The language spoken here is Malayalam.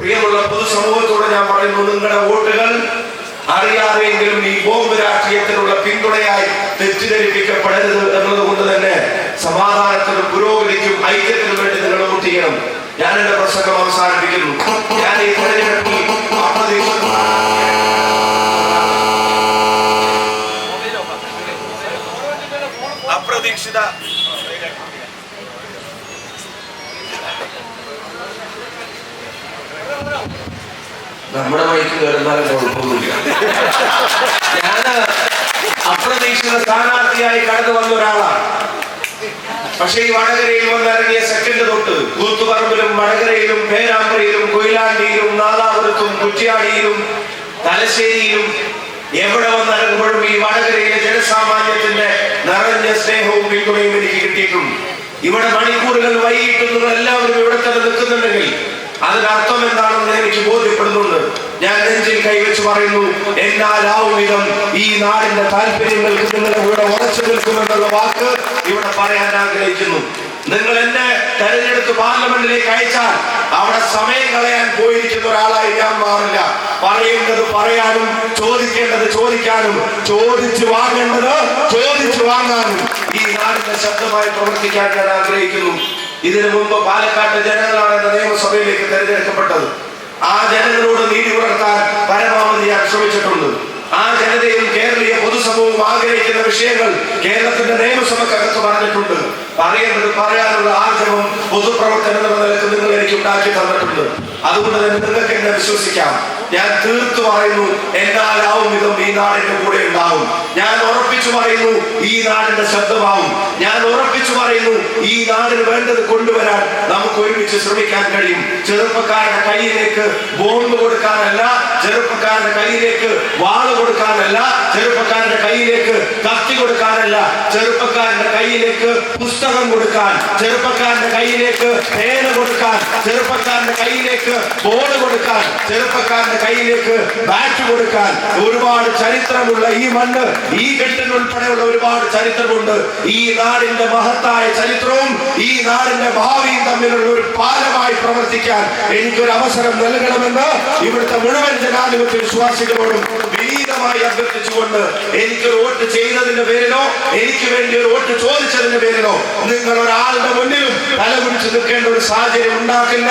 പ്രിയമുള്ള പൊതുസമൂഹത്തോട് ഞാൻ പറയുന്നു നിങ്ങളുടെ വോട്ടുകൾ അറിയാതെയെങ്കിലും ഈ ബോംബ് രാഷ്ട്രീയത്തിനുള്ള പിന്തുണയായി തെറ്റിദ്ധരിപ്പിക്കപ്പെടരുത് എന്നതുകൊണ്ട് തന്നെ സമാധാനത്തിനും പുരോഗതിക്കും ഐക്യത്തിനും വേണ്ടി നിങ്ങൾ വോട്ട് ചെയ്യണം. ഞാൻ എന്റെ പ്രസംഗം അവസാനിപ്പിക്കുന്നു. ഞാൻ ഈ തെരഞ്ഞെടുപ്പിൽ അപ്രതീക്ഷിത നമ്മുടെ മൈക്ക് കയറുന്നാലും കുഴപ്പമൊന്നുമില്ല. ഞാൻ അപ്രതീക്ഷിത സ്ഥാനാർത്ഥിയായി കടന്നു വന്ന ഒരാളാണ്. പക്ഷേ ഈ വടകരയിൽ വന്നിറങ്ങിയ സെക്കൻഡ് തൊട്ട് കൂത്തുപറമ്പിലും വടകരയിലും പേരാമ്പ്രയിലും കൊയിലാണ്ടിയിലും നാദാപുരത്തും കുറ്റിയാടിയിലും തലശ്ശേരിയിലും എവിടെ വന്നിറങ്ങുമ്പോഴും ഈ വടകരയിലെ ജനസാമാന്യത്തിന്റെ നിറഞ്ഞ സ്നേഹവും പിന്തുണയും എനിക്ക് കിട്ടിയിട്ടുണ്ട്. ഇവിടെ മണിക്കൂറുകൾ വൈകിട്ടുന്നത് എല്ലാവരും ഇവിടെ തന്നെ നിൽക്കുന്നുണ്ടെങ്കിൽ അതിനർത്ഥം എന്താണെന്ന് എനിക്ക് ബോധ്യപ്പെടുന്നുണ്ട്. ഞാൻ നെഞ്ചിൽ കൈവച്ച് പറയുന്നു എന്നാലാവും വിധം ഈ നാടിന്റെ താല്പര്യങ്ങൾക്ക് നിങ്ങൾ ഇവിടെ ഉറച്ചു നിൽക്കുമെന്നുള്ള വാക്ക് ഇവിടെ പറയാൻ ആഗ്രഹിക്കുന്നു. നിങ്ങൾ എന്നെ തെരഞ്ഞെടുത്ത് പാർലമെന്റിലേക്ക് അയച്ചാൽ അവിടെ സമയം കളയാൻ പോയിരിക്കുന്ന ഒരാളായി ഞാൻ മാറില്ല. പറയേണ്ടത് പറയാനും ചോദിക്കേണ്ടത് ചോദിക്കാനും ചോദിച്ചു വാങ്ങേണ്ടത് ചോദിച്ചു വാങ്ങാനും ഈ നാടിന്റെ ശബ്ദമായി പ്രവർത്തിക്കാൻ ഞാൻ ആഗ്രഹിക്കുന്നു. ഇതിനു മുമ്പ് പാലക്കാട്ട് ജനങ്ങളാണ് എന്ന നിയമസഭയിലേക്ക് തെരഞ്ഞെടുക്കപ്പെട്ടത്. ആ ജനങ്ങളോട് നീതി പുലർത്താൻ പരമാവധി ഞാൻ ശ്രമിച്ചിട്ടുണ്ട്. ആ ജനതയും കേരളീയ പൊതുസമൂഹവും ആഗ്രഹിക്കുന്ന വിഷയങ്ങൾ കേരളത്തിന്റെ നിയമസഭക്കകത്ത് പറഞ്ഞിട്ടുണ്ട്. പറയേണ്ടത് പറയാനുള്ള ആഗ്രഹം പൊതുപ്രവർത്തനം എന്ന നിലയ്ക്ക് നിങ്ങൾ എനിക്ക് ഉണ്ടാക്കി തന്നിട്ടുണ്ട്. അതുകൊണ്ട് തന്നെ നിങ്ങൾക്ക് എന്നെ വിശ്വസിക്കാം. ഞാൻ തീർത്തു പറയുന്നു എന്നാലാവും വിധം ഈ നാടിന്റെ കൂടെ ഉണ്ടാവും. ഞാൻ ഉറപ്പിച്ചു പറയുന്നു ഈ നാടിന്റെ ശബ്ദമാവും. ഞാൻ ഉറപ്പിച്ചു പറയുന്നു ഈ നാടിന് വേണ്ടത് കൊണ്ടുവരാൻ നമുക്ക് ഒരുമിച്ച് ശ്രമിക്കാൻ കഴിയും. ചെറുപ്പക്കാരുടെ കയ്യിലേക്ക് ബോംബ് കൊടുക്കാനല്ല ചെറുപ്പക്കാരുടെ കയ്യിലേക്ക് വാൾ കൊടുക്കാനല്ല ചെറുപ്പക്കാരുടെ കയ്യിലേക്ക് കത്തി കൊടുക്കാനല്ല. ചെറുപ്പക്കാരുടെ കയ്യിലേക്ക് പുസ്തകം കൊടുക്കാൻ ചെറുപ്പക്കാരുടെ കയ്യിലേക്ക് പേന കൊടുക്കാൻ ചെറുപ്പക്കാരുടെ കയ്യിലേക്ക് ബോൾ കൊടുക്കാൻ ചെറുപ്പക്കാരുടെ കയ്യിലേക്ക് ബാറ്റ് കൊടുക്കാൻ ഒരുപാട് ചരിത്രമുള്ള ഈ മണ്ണ് ഈ കെട്ടിനുൾപ്പെടെയുള്ള ഒരുപാട് ചരിത്രമുണ്ട്. ഈ നാടിന്റെ മഹത്തായ ചരിത്രവും ഈ നാടിന്റെ ഭാവിയും തമ്മിലുള്ള ഒരു പാലമായി പ്രവർത്തിക്കാൻ എനിക്കൊരു അവസരം നൽകണമെന്ന് ഇവിടുത്തെ മുഴുവൻ ജനാധിപത്യ വിശ്വാസികളോടും വിനീതമായി അഭ്യർത്ഥിച്ചുകൊണ്ട് എനിക്കൊരു വോട്ട് ചെയ്തതിന്റെ പേരിലോ എനിക്ക് വേണ്ടി ഒരു വോട്ട് ചോദിച്ചതിന്റെ പേരിലോ നിങ്ങൾ ഒരാളുടെ മുന്നിലും തലകുറിച്ച് നിൽക്കേണ്ട ഒരു സാഹചര്യം ഉണ്ടാക്കില്ല.